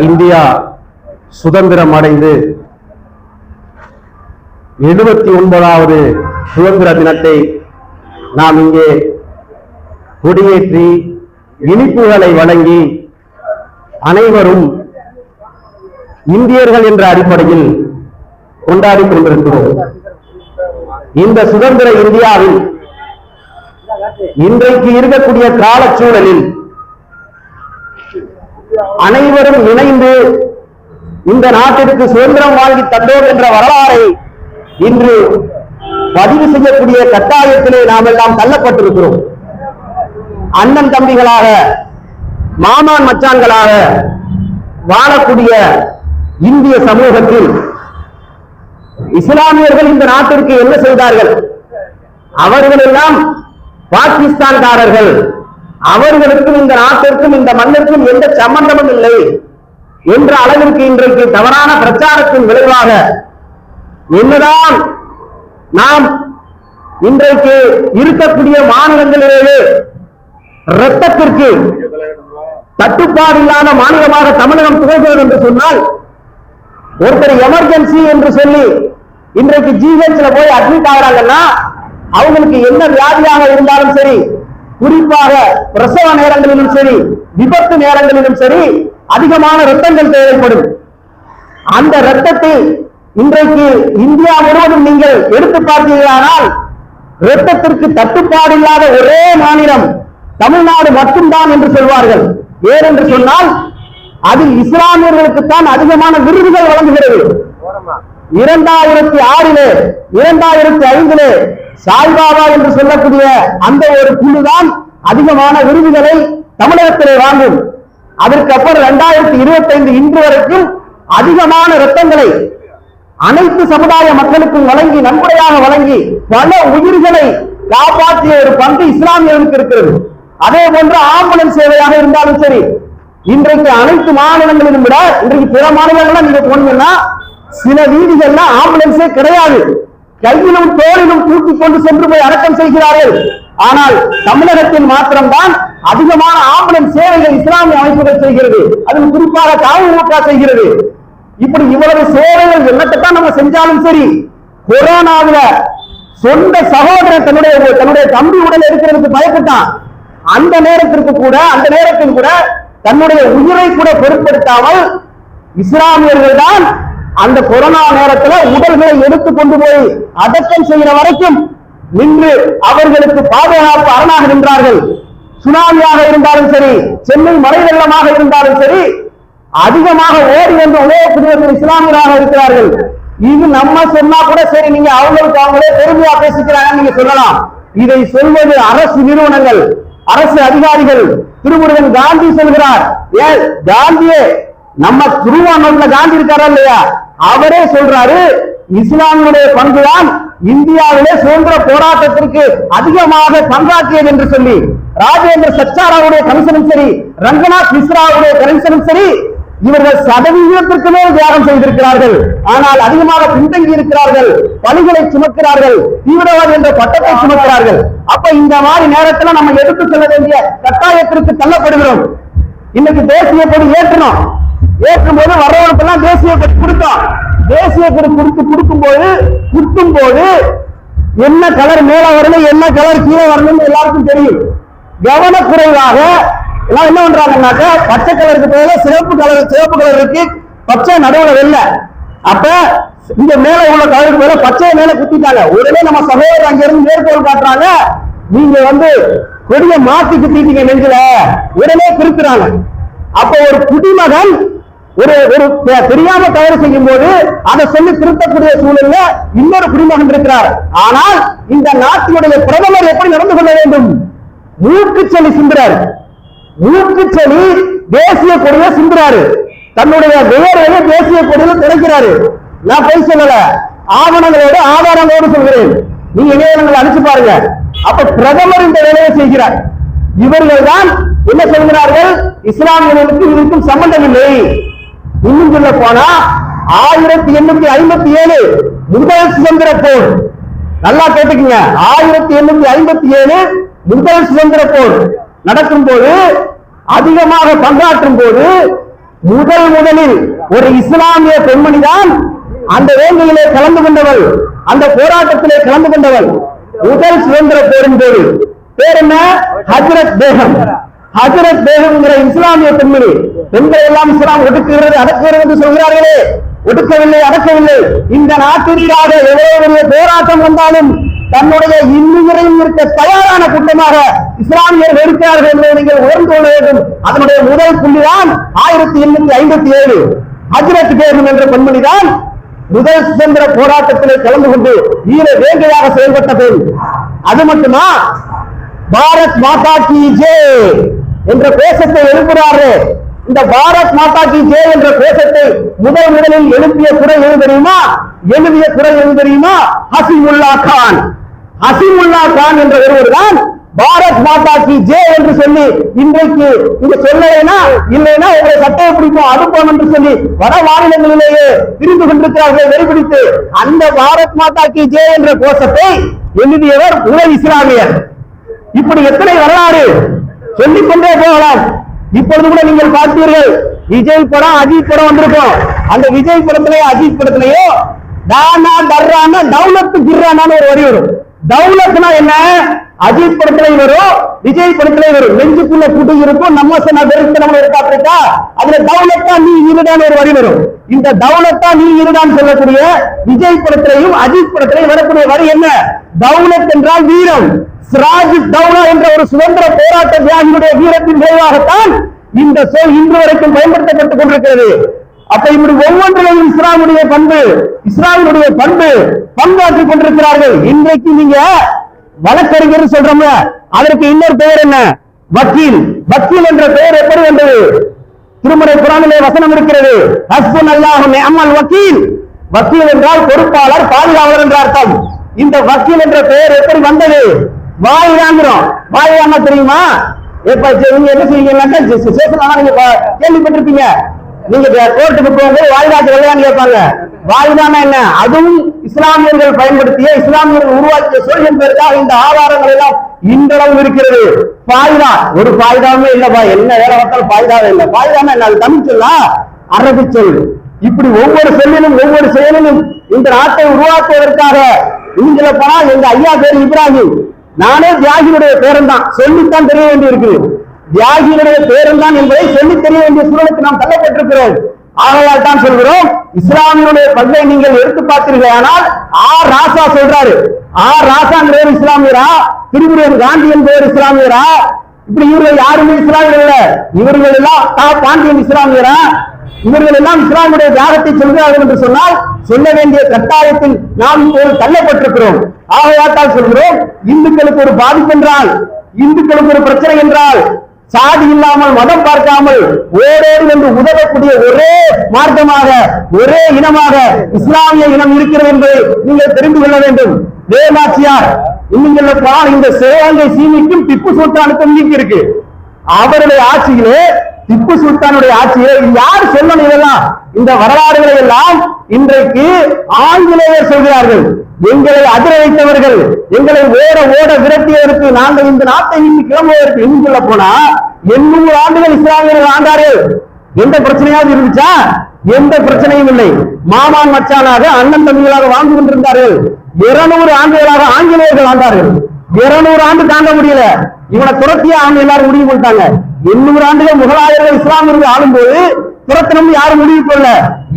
India சுதந்திரம் அடைந்து எழுபத்தி ஒன்பதாவது சுதந்திர தினத்தை நாம் இங்கே கொடியேற்றி இனிப்புகளை வழங்கி அனைவரும் இந்தியர்கள் என்ற அடிப்படையில் கொண்டாடி கொண்டிருக்கிறோம். இந்த சுதந்திர இந்தியாவில் இன்றைக்கு இருக்கக்கூடிய காலச்சூழலில் அனைவரும் இணைந்து இந்த நாட்டிற்கு சுதந்திரம் வாங்கி தந்தோம் என்ற வரலாறை இன்று பதிவு செய்யக்கூடிய கட்டாயத்திலே நாம் எல்லாம் தள்ளப்பட்டிருக்கிறோம். அண்ணன் தம்பிகளாக மாமான் மச்சான்களாக வாழக்கூடிய இந்திய சமூகத்தில் இஸ்லாமியர்கள் இந்த நாட்டிற்கு என்ன செய்தார்கள்? அவர்கள் எல்லாம் பாகிஸ்தான்காரர்கள் அவர்களுக்கும் இந்த நாட்டிற்கும் இந்த மண்ணிற்கும் எந்த சம்பந்தமும் இல்லை என்ற அளவிற்கு இன்றைக்கு தவறான பிரச்சாரத்தின் விளைவாக என்னதான் நாம் இன்றைக்கு இருக்கக்கூடிய மாநிலங்களிலேயே இரத்தத்திற்கு தட்டுப்பாடு இல்லாத மாநிலமாக தமிழகம் துவங்குவது என்று சொன்னால் ஒருத்தர் எமர்ஜென்சி என்று சொல்லி இன்றைக்கு ஜிஹெச்ல போய் அட்மிட் ஆகிறாங்கன்னா அவங்களுக்கு என்ன வியாதியாக இருந்தாலும் சரி குறிப்பாக பிரசவ நேரங்களிலும் சரி விபத்து நேரங்களிலும் சரி அதிகமான ரத்தங்கள் தேவைப்படும். அந்த ரத்தத்தை இன்றைக்கு இந்தியா முழுவதும் நீங்கள் எடுத்து பார்த்தீர்களானால் ரத்தத்திற்கு தட்டுப்பாடு இல்லாத ஒரே மாநிலம் தமிழ்நாடு மட்டும்தான் என்று சொல்வார்கள். ஏனென்று சொன்னால் அதில் இஸ்லாமியர்களுக்குத்தான் அதிகமான விருதுகள் வழங்குகிறது. இரண்டாயிரத்தி ஆறிலே இரண்டாயிரத்தி ஐந்திலே சாய்பாபா என்று சொல்லக்கூடிய அந்த ஒரு குழுதான் அதிகமான விருதுகளை தமிழகத்திலே வாங்கும். அதற்கப்புறம் இரண்டாயிரத்தி இருபத்தி ஐந்து இன்று வரைக்கும் அதிகமான ரத்தங்களை அனைத்து சமுதாய மக்களுக்கும் வழங்கி நன்கொடையாக வழங்கி பல உயிர்களை காப்பாற்றிய ஒரு பங்கு இஸ்லாமியர்களுக்கு இருக்கிறது. அதே போன்று ஆம்புலன்ஸ் சேவையாக இருந்தாலும் சரி இன்றைக்கு அனைத்து மாநிலங்களிலும் விட இன்றைக்கு பிற மாநிலங்கள்லாம் நீங்க போனீங்கன்னா சில வீதிகள்ல ஆம்புலன்ஸே கிடையாது. கையிலும் தோளிலும் தூக்கி கொண்டு சென்று போய் அடக்கம் செய்கிறார்கள். ஆனால் தமிழகத்தில் மாத்திரம்தான் அதிகமான ஆம்புலன்ஸ் சேவைகள் இஸ்லாமிய அமைப்புகள் செய்கிறது. அதில் குறிப்பாக தாமுக செய்கிறது. இப்படி இவ்வளவு சேவைகள் என்னத்தான் நம்ம செஞ்சாலும் சரி கொரோனாவில சொந்த சகோதரன் தன்னுடைய தன்னுடைய தம்பி உடல் இருக்கிறதுக்கு பயப்பட்டான். அந்த நேரத்திற்கு கூட அந்த நேரத்தில் கூட தன்னுடைய உயிரை கூட பொருட்படுத்தாமல் இஸ்லாமியர்கள் தான் அந்த கொரோனா நேரத்துல உடல்களை எடுத்து கொண்டு போய் அடக்கம் செய்கிற வரைக்கும் நின்று அவர்களுக்கு பாதுகாப்பு அரணாக நின்றார்கள். சுனாமியாக இருந்தாலும் சரி சென்னை மழை வெள்ளமாக இருந்தாலும் சரி அதிகமாக ஓடி வந்து உலகக்கூடியவர்கள் இஸ்லாமியராக இருக்கிறார்கள். இது நம்ம சொன்னா கூட சரி நீங்க அவங்களுக்கு அவங்களே பெருமையா பேசிக்கிறாங்க நீங்க சொல்லலாம். இதை சொல்வது அரசு நிறுவனங்கள் அரசு அதிகாரிகள். திருமுருகன் காந்தி சொல்கிறார் ஏன் காந்தியே நம்ம திருவானூர்ல காந்தி இருக்காரா இல்லையா? அவரே சொல்றாரு இஸ்லாமியுடைய பங்குதான் இந்தியாவிலே சுதந்திர போராட்டத்திற்கு அதிகமாக பங்காற்றியது என்று சொல்லி ராஜேந்திர சச்சாராவுடைய கமிஷனும் சரி ரங்கநாத் மிஸ்ராவுடைய கமிஷனும் சரி இவர்கள் சதவீதத்திற்கு மேல் தியாகம் செய்திருக்கிறார்கள். ஆனால் அதிகமாக பின்தங்கி இருக்கிறார்கள் பணிகளை சுமக்கிறார்கள் தீவிரவாதி என்ற பட்டத்தை சுமக்கிறார்கள். அப்ப இந்த மாதிரி நேரத்துல நம்ம எடுத்து செல்ல வேண்டிய கட்டாயத்திற்கு தள்ளப்படுகிறோம். இன்னைக்கு தேசிய கொடி ஏற்றணும். ஏற்றும் போது வர்றவனுக்கெல்லாம் தேசிய கொடி கொடுத்தோம். தேசிய கொடி கொடுத்து கொடுக்கும் போது குத்தும் போது என்ன கலர் மேல வரணும் என்ன கலர் கீழே வரணும்னு எல்லாருக்கும் தெரியும். கவனக்குறைவாக எல்லாம் என்ன பண்றாங்கன்னாக்க பச்சை கலருக்கு பதிலா சிவப்பு கலர் சிவப்பு கலர் இருக்கு. பச்சை நடுவில் இல்லை. அப்ப இந்த மேல உள்ள கலருக்கு பதிலா பச்சையை மேல குத்திட்டாங்க. உடனே நம்ம சகோதரர் அங்க இருந்து மேற்கோள் காட்டுறாங்க. நீங்க வந்து கொடிய மாத்தி குத்திட்டீங்க நெஞ்சில. உடனே குறிக்கிறாங்க. அப்ப ஒரு குடிமகன் ஒரு ஒரு தெரியாம தவறு செய்யும் போது அதை சொல்லி திருத்தக்கூடிய சூழல்ல இன்னொரு குடிமகன் இருக்கிறார். ஆனால் இந்த நாட்டினுடைய பிரதமர் எப்படி நடந்து கொள்ள வேண்டும்? மூக்குச்சளி சிந்துறாரு. மூக்குச்சளி தேசிய கொடியை சிந்துறாரு. தன்னுடைய வேலையை தேசிய கொடியில திறக்கிறாரு. நான் போய் சொல்லல. ஆவணங்களோடு ஆதாரங்களோடு சொல்கிறேன். நீங்க இணையதளங்களை அழிச்சு பாருங்க. அப்ப பிரதமர் இந்த வேலையை செய்கிறார். இவர்கள் தான் என்ன சொல்கிறார்கள்? இஸ்லாமியர்களுக்கு இதற்கும் சம்பந்தம் இல்லை இன்னும் சொல்ல போனா ஆயிரத்தி எண்ணூத்தி ஐம்பத்தி ஏழு முதல் சுதந்திர போர். நல்லா கேட்டுக்கங்க. ஆயிரத்தி எண்ணூத்தி ஐம்பத்தி ஏழு முதல் சுதந்திர போர் நடக்கும் போது அதிகமாக பங்காற்றும் போது முதல் முதலில் ஒரு இஸ்லாமிய பெண்மணி தான் அந்த வேங்கையிலே கலந்து கொண்டவள் அந்த போராட்டத்திலே கலந்து கொண்டவள். முதல் சுதந்திர போரின் போது பேர் என்ன? ஹஜரத் பேகம். ஹஜ்ரத் பேகம்ங்கிற இஸ்லாமிய பெண்மணி. பெண்கள் எல்லாம் இஸ்லாம் ஒடுக்குகிறது அடக்குகிறது என்று சொல்கிறார்களே. ஒடுக்கவில்லை அடக்கவில்லை. இந்த நாட்டிற்காக எவ்வளவு பெரிய போராட்டம் வந்தாலும் தன்னுடைய இன்னுயிரையும் இருக்க தயாரான கூட்டமாக இஸ்லாமியர் இருக்கிறார்கள் என்பதை நீங்கள் உணர்ந்து கொள்ள வேண்டும். அதனுடைய முதல் புள்ளிதான் ஆயிரத்தி எண்ணூத்தி ஐம்பத்தி ஏழு. ஹஜ்ரத் பேகம் என்ற பெண்மணிதான் முதல் சுதந்திர போராட்டத்திலே கலந்து கொண்டு வீர வேங்கையாக செயல்பட்ட பெண். அது மட்டுமா? பாரத் மாதா கி ஜே. என்ற கோஷத்தை எழுப்புகிறாரு இந்த பாரத் மாதா கி ஜே என்ற கோஷத்தை முதல் முதலில் எழுப்பிய குறை எது தெரியுமா? எழுதிய குறை எது தெரியுமா? ஹசிமுல்லா கான். ஹசிமுல்லா கான் என்ற ஒருவர் தான் பாரத் மாதா கி ஜே என்று சொல்லி இன்றைக்கு இங்க சொல்லலைனா இல்லைன்னா உங்களை சட்டையை பிடிக்கும் அடுப்போம் என்று சொல்லி வட மாநிலங்களிலேயே திரிந்து கொண்டிருக்கிறார்கள் வெறிபிடித்து. அந்த பாரத் மாதா கி ஜே என்ற கோஷத்தை எழுதியவர் உலக இஸ்லாமியர். இப்படி எத்தனை வரலாறு? சொல்லிக் கொண்டே போகலாம். இப்பொழுது கூட நீங்கள் பார்த்தீர்கள் விஜய் படம் அஜித் படம் வந்திருக்கும். அந்த விஜய் படத்திலேயோ அஜித் படத்திலேயோ டானா டர்ரானா டவுலத்து கிர்ரானான்னு ஒரு வரி வரும். டவுலத்னா என்ன? அஜித் படத்திலையும் வரும் விஜய் படத்திலையும் வரும். நெஞ்சுக்குள்ள கூட்டு இருக்கும். நம்ம சொன்ன வெறுத்தனம் இருக்கா அதுல டவுலத்தா நீ இருடான ஒரு வரி வரும். இந்த தௌலத்தா நீ இருடான்னு சொல்லக்கூடிய விஜய் படத்திலையும் அஜித் படத்திலையும் வரக்கூடிய வரி என்ன? தௌலத் என்றால் வீரம் சிராஜ் தௌலா என்ற ஒரு சுதந்திர போராட்ட தியாகியுடைய வீரத்தின் விளைவாகத்தான் இந்த சொல் இன்று வரைக்கும் பயன்படுத்தப்பட்டுக் கொண்டிருக்கிறது. அப்ப இப்படி ஒவ்வொன்றிலையும் இஸ்லாமுடைய பண்பு இஸ்லாமுடைய பண்பு பங்காற்றிக் கொண்டிருக்கிறார்கள். இன்றைக்கு நீங்க வழக்கறிஞர் சொல்றோம்ல அதற்கு இன்னொரு பெயர் என்ன? வக்கீல். வக்கீல் என்ற பெயர் எப்படி வந்தது? திருமுறை குரானிலே வசனம் இருக்கிறது. ஹஸ்புன் அல்லாஹுமே அம்மல் வக்கீல். வக்கீல் என்றால் பொறுப்பாளர் பாதுகாவலர் என்ற அர்த்தம். இந்த வக்கீல் என்ற பெயர் எப்படி வந்தது? வாய் வாங்குறோம். வாய் வாங்க தெரியுமா? எப்ப நீங்க என்ன செய்வீங்கன்னாக்கா சேஷன் நீங்க கேள்விப்பட்டிருப்பீங்க. நீங்க கோர்ட்டுக்கு போகும்போது வாய்தாக்கு விளையாண்டு கேட்பாங்க? வாய்தானா என்ன? அதுவும் இஸ்லாமியர்கள் பயன்படுத்திய இஸ்லாமியர்கள் உருவாக்கிய சொல் என்பதற்காக இந்த ஆதாரங்கள் எல்லாம் இன்றளவும் இருக்கிறது. பாய்தா. ஒரு பாய்தாமே இல்லப்பா என்ன வேற பார்த்தாலும் பாய்தாவே இல்லை. பாய்தானா என்ன? அது தமிழ் சொல்லா அரபி சொல் இப்படி ஒவ்வொரு சொல்லிலும் ஒவ்வொரு செயலிலும் இந்த நாட்டை உருவாக்குவதற்காக இங்கில போனா எங்க ஐயா பேர் இப்ராஹிம். நானே தியாகியுடைய பேரன் தான் சொல்லித்தான் தெரிய வேண்டி இருக்குது தியாகியுடைய பேரன் தான் என்பதை சொல்லி தெரிய வேண்டிய சூழலுக்கு நாம் தள்ளப்பட்டிருக்கிறோம். ஆகையால் தான் சொல்கிறோம் இஸ்லாமியுடைய பங்கை நீங்கள் எடுத்து பார்த்தீர்கள் ஆனால் ஆர் ராசா சொல்றாரு. ஆர் ராசாங்கிறவர் இஸ்லாமியரா? திருமுருகன் காந்தி என்பவர் இஸ்லாமியரா? இப்படி இவர்கள் யாருமே இஸ்லாமியர் இல்ல இவர்கள் எல்லாம் தா பாண்டியன் இஸ்லாமியரா? இவர்கள் எல்லாம் இஸ்லாமுடைய தியாகத்தை சொல்கிறார்கள் என்று சொன்னால் சொல்ல வேண்டிய கட்டாயத்தில் நாம் இப்போது தள்ளப்பட்டிருக்கிறோம். ஆகையாத்தால் சொல்கிறோம் இந்துக்களுக்கு ஒரு பாதிப்பு என்றால் இந்துக்களுக்கு ஒரு பிரச்சனை என்றால் சாதி இல்லாமல் மதம் பார்க்காமல் ஓரோடு என்று உதவக்கூடிய ஒரே மார்க்கமாக ஒரே இனமாக இஸ்லாமிய இனம் இருக்கிறது என்பதை நீங்கள் தெரிந்து கொள்ள வேண்டும். வேலாட்சியார் இன்னும் இந்த சிவகங்கை சீமைக்கும் திப்பு சுல்தானுக்கும் நீக்கி இருக்கு. அவருடைய ஆட்சியிலே திப்பு சுல்தானுடைய ஆட்சியிலே யார் சொல்லணும் இதெல்லாம்? இந்த வரலாறுகளை எல்லாம் இன்றைக்கு ஆங்கிலேயர் சொல்கிறார்கள். எங்களை அதிர வைத்தவர்கள் எங்களை ஓட ஓட விரட்டியதற்கு நாங்கள் இந்த நாட்டை விட்டு கிளம்புவதற்கு இன்னும் சொல்ல போனா எண்ணூறு ஆண்டுகள் இஸ்லாமியர்கள் ஆண்டார்கள். எந்த பிரச்சனையாவது இருந்துச்சா? எந்த பிரச்சனையும் இல்லை. மாமான் மச்சானாக அண்ணன் தம்பிகளாக வாழ்ந்து கொண்டிருந்தார்கள். இருநூறு ஆண்டுகளாக ஆங்கிலேயர்கள் ஆண்டார்கள். இருநூறு ஆண்டு தாங்க முடியல. இவனை துரத்திய அவங்க எல்லாரும் முடிவு பண்ணிட்டாங்க. எண்ணூறு ஆண்டுகள் முகலாயர்கள் இஸ்லாமியர்கள் ஆளும்போது துரத்தினும் யாரும் முடிவு கொள்ள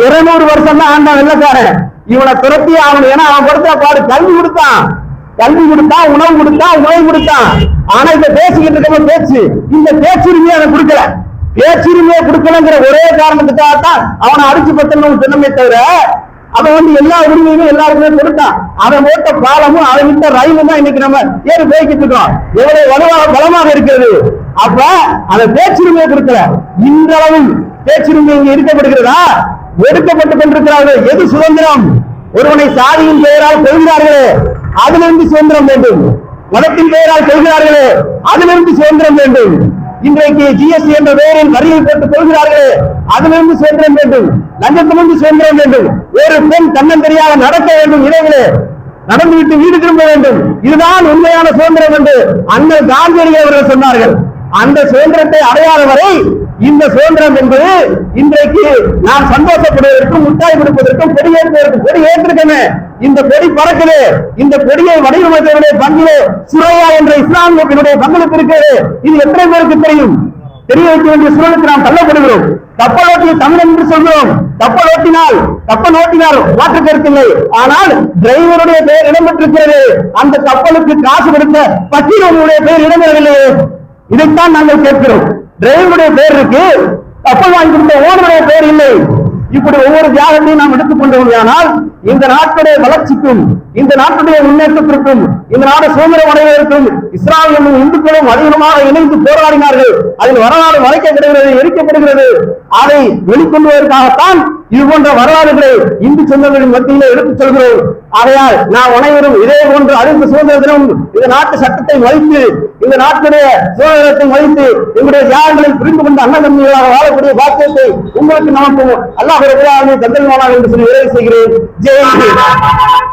இருநூறு வருஷம் தான் ஆண்டான் வெள்ளக்காரன். இவனை துரத்தி அவன் ஏன்னா அவன் கொடுத்த பாடு கல்வி கொடுத்தான். கல்வி கொடுத்தான் உணவு கொடுத்தான் உணவு கொடுத்தான். ஆனா இந்த பேசிக்கிட்டு இருக்க பேச்சு இந்த பேச்சுரிமையை அவன் கொடுக்கல. பேச்சுரிமையை கொடுக்கலங்கிற ஒரே காரணத்துக்காக தான் அவனை அடிச்சு பத்தணும் சொன்னமே தவிர அவன் வந்து எல்லா உரிமையுமே எல்லாருக்குமே கொடுத்தான். அவன் ஓட்ட பாலமும் அவன் விட்ட ரயிலும் தான் இன்னைக்கு நம்ம ஏறி போய்கிட்டு இருக்கோம். எவ்வளவு வலுவாக பலமாக இருக்கிறது. அப்ப அந்த பேச்சுரிமையை கொடுக்கல. இன்றளவும் பேச்சுரிமை இங்க இருக்கப்படுகிறதா ஒடுக்கப்பட்டுக் கொண்டிருக்கிறார்கள். எது சுதந்திரம்? ஒருவனை சாதியின் பெயரால் கொள்கிறார்களே அதிலிருந்து சுதந்திரம் வேண்டும். மதத்தின் பெயரால் கொள்கிறார்களே அதிலிருந்து சுதந்திரம் வேண்டும். இன்றைக்கு ஜிஎஸ்டி என்ற பெயரில் வரியை போட்டுக் கொள்கிறார்களே அதிலிருந்து சுதந்திரம் வேண்டும். லஞ்சத்திலிருந்து சுதந்திரம் வேண்டும். ஒரு பெண் தன்னந்தரியாக நடக்க வேண்டும் இடையிலே. நடந்துவிட்டு வீடு திரும்ப வேண்டும். இதுதான் உண்மையான சுதந்திரம் என்று அண்ணல் காந்தியடிகள் அவர்கள் சொன்னார்கள். அந்த சுதந்திரத்தை அடையாத வரை இந்த சுதந்திரம் என்பது இன்றைக்கு நான் சந்தோஷப்படுவதற்கும் முட்டாய் கொடுப்பதற்கும் கொடி ஏற்றுவதற்கும் கொடி ஏற்றிருக்கேன் இந்த கொடி பறக்குது. இந்த கொடியை வடிவமைத்தவருடைய பங்கு சுரையா என்ற இஸ்லாமியத்தினுடைய பங்களிப்பு இருக்கிறது. இது எத்தனை பேருக்கு தெரியும்? தெரிய வைக்க வேண்டிய சூழலுக்கு நாம் தள்ளப்படுகிறோம். கப்பல் ஓட்டிய தமிழன் என்று சொல்கிறோம். கப்பல் ஓட்டினால் கப்பல் ஓட்டினால் மாற்று கருத்தில்லை. ஆனால் டிரைவருடைய பெயர் இடம்பெற்றிருக்கிறது. அந்த கப்பலுக்கு காசு கொடுத்த பட்டியலுடைய பெயர் இடம்பெறவில்லையே. இதைத்தான் நாங்கள் கேட்கிறோம். டிரைவருடைய பேர் இருக்கு. கப்பல் வாங்கி கொடுத்த ஓனருடைய பேர் இல்லை. இப்படி ஒவ்வொரு தியாகத்தையும் நாம் எடுத்துக்கொண்டோமையானால் இந்த நாட்டுடைய வளர்ச்சிக்கும் இந்த நாட்டுடைய முன்னேற்றத்திற்கும் இந்த நாடு சுதந்திரம் அடைவதற்கும் இஸ்லாமியும் இந்துக்களும் அதிகமாக இணைந்து போராடினார்கள். அதில் வரலாறு மறைக்கப்படுகிறது எரிக்கப்படுகிறது. அதை வெளிக்கொண்டுவதற்காகத்தான் இது போன்ற வரலாறுகளை இந்து சொந்தங்களின் மத்தியிலே எடுத்துச் சொல்கிறோம். ஆகையால் நான் அனைவரும் இதே போன்று அறிந்த சுதந்திர தினம் இந்த நாட்டு சட்டத்தை மதித்து இந்த நாட்டுடைய சுதந்திரத்தை மதித்து எங்களுடைய தியாகங்களை புரிந்து கொண்ட அன்னதன்மைகளாக வாழக்கூடிய பாக்கியத்தை உங்களுக்கு நமக்கு அல்லாஹ் தந்தல்வானா என்று சொல்லி நிறைவு செய்கிறேன். ஜெய்